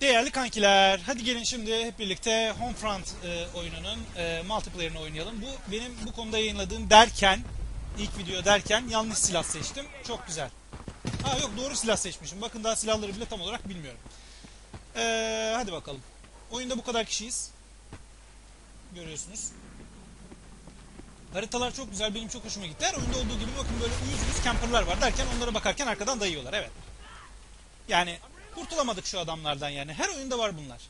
Değerli kankiler, hadi gelin şimdi hep birlikte Homefront e, oyununun e, multiplayer'ını oynayalım. Bu benim bu konuda yayınladığım derken, ilk video derken yanlış silah seçtim. Çok güzel. Ha yok doğru silah seçmişim. Bakın daha silahları bile tam olarak bilmiyorum. E, hadi bakalım. Oyunda bu kadar kişiyiz. Görüyorsunuz. Haritalar çok güzel, benim çok hoşuma gitti. Her oyunda olduğu gibi bakın böyle uyuz uyuz camperlar var derken onlara bakarken arkadan dayıyorlar. Evet. Yani kurtulamadık şu adamlardan yani. Her oyunda var bunlar.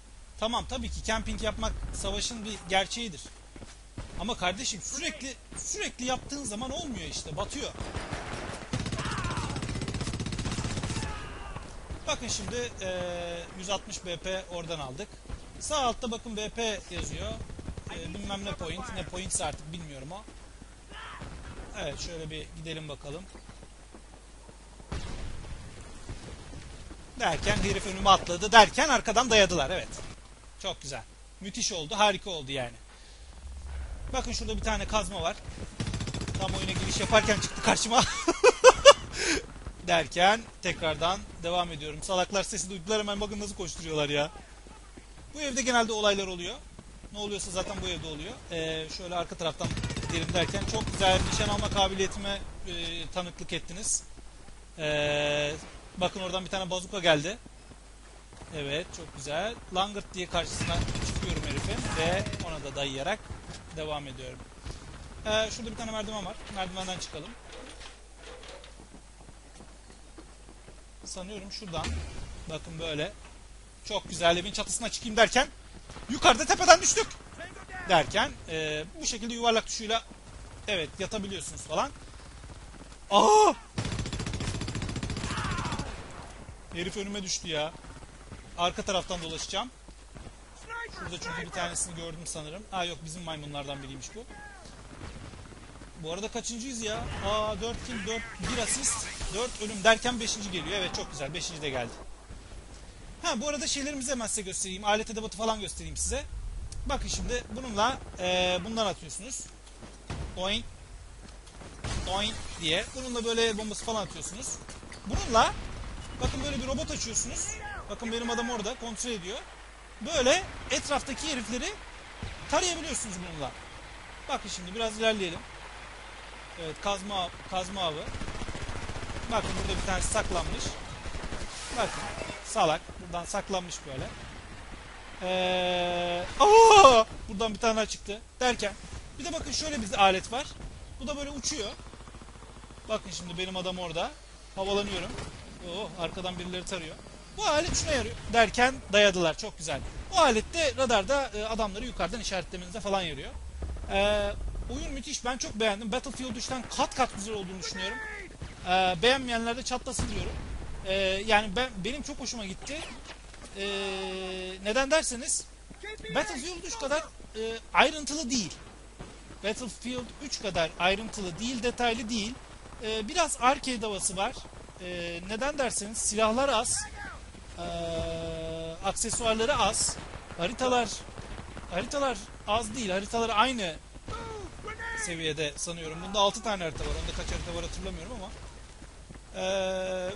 Tamam tabii ki camping yapmak savaşın bir gerçeğidir. Ama kardeşim sürekli sürekli yaptığın zaman olmuyor işte. Batıyor. Bakın şimdi eee, 160 BP oradan aldık. Sağ altta bakın BP yazıyor. Eee, bilmem ne point. Ne pointse artık bilmiyorum o. Evet şöyle bir gidelim bakalım. Derken herif önüme atladı derken arkadan dayadılar evet. Çok güzel. Müthiş oldu harika oldu yani. Bakın şurada bir tane kazma var. Tam oyuna giriş yaparken çıktı karşıma. derken tekrardan devam ediyorum. Salaklar sesi duydular hemen bakın nasıl koşturuyorlar ya. Bu evde genelde olaylar oluyor. Ne oluyorsa zaten bu evde oluyor. Ee, şöyle arka taraftan gidelim derken çok güzel nişan alma kabiliyetime e, tanıklık ettiniz. Ee, bakın oradan bir tane bazuka geldi. Evet çok güzel. Langırt diye karşısına çıkıyorum herifin ve ona da dayayarak devam ediyorum. Ee, şurada bir tane merdiven var. Merdivenden çıkalım. Sanıyorum şuradan. Bakın böyle. Çok güzel evin çatısına çıkayım derken yukarıda tepeden düştük. Derken e, bu şekilde yuvarlak tuşuyla evet yatabiliyorsunuz falan. Aa! Herif önüme düştü ya. Arka taraftan dolaşacağım. Şurada çünkü bir tanesini gördüm sanırım. Aa yok bizim maymunlardan biriymiş bu. Bu arada kaçıncıyız ya? Aa 4 kill, 4 1 asist, 4 ölüm derken 5. geliyor. Evet çok güzel. 5. de geldi. Ha bu arada şeylerimizi hemen size göstereyim. Alet edevatı falan göstereyim size. Bakın şimdi bununla e, bundan atıyorsunuz. Oin. Oin diye. Bununla böyle bombası falan atıyorsunuz. Bununla bakın böyle bir robot açıyorsunuz. Bakın benim adam orada kontrol ediyor. Böyle etraftaki herifleri tarayabiliyorsunuz bununla. Bakın şimdi biraz ilerleyelim. Evet kazma kazma avı. Bakın burada bir tanesi saklanmış. Bakın salak buradan saklanmış böyle. Ee, aa, buradan bir tane çıktı derken bir de bakın şöyle bir alet var. Bu da böyle uçuyor. Bakın şimdi benim adam orada. Havalanıyorum. Oo, arkadan birileri tarıyor. Bu alet şuna yarıyor derken dayadılar. Çok güzel. Bu alet de radarda e, adamları yukarıdan işaretlemenize falan yarıyor. Ee, oyun müthiş. Ben çok beğendim. Battlefield 3'ten kat kat güzel olduğunu düşünüyorum. Ee, beğenmeyenler de çatlasın diyorum. Ee, yani ben benim çok hoşuma gitti. Ee, neden derseniz Battlefield 3 kadar e, ayrıntılı değil. Battlefield 3 kadar ayrıntılı değil, detaylı değil. Ee, biraz arcade havası var. Ee, neden derseniz silahlar az, ee, aksesuarları az, haritalar haritalar az değil, haritalar aynı seviyede sanıyorum. Bunda 6 tane harita var. Onda kaç harita var hatırlamıyorum ama. Ee,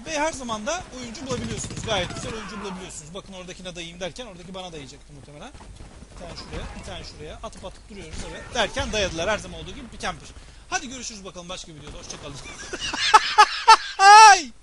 ve her zaman da oyuncu bulabiliyorsunuz. Gayet güzel oyuncu bulabiliyorsunuz. Bakın oradakine dayayım derken oradaki bana dayayacaktı muhtemelen. Bir tane şuraya, bir tane şuraya. Atıp atıp duruyoruz evet. Derken dayadılar her zaman olduğu gibi bir camper. Hadi görüşürüz bakalım başka videoda. Hoşçakalın. Bye!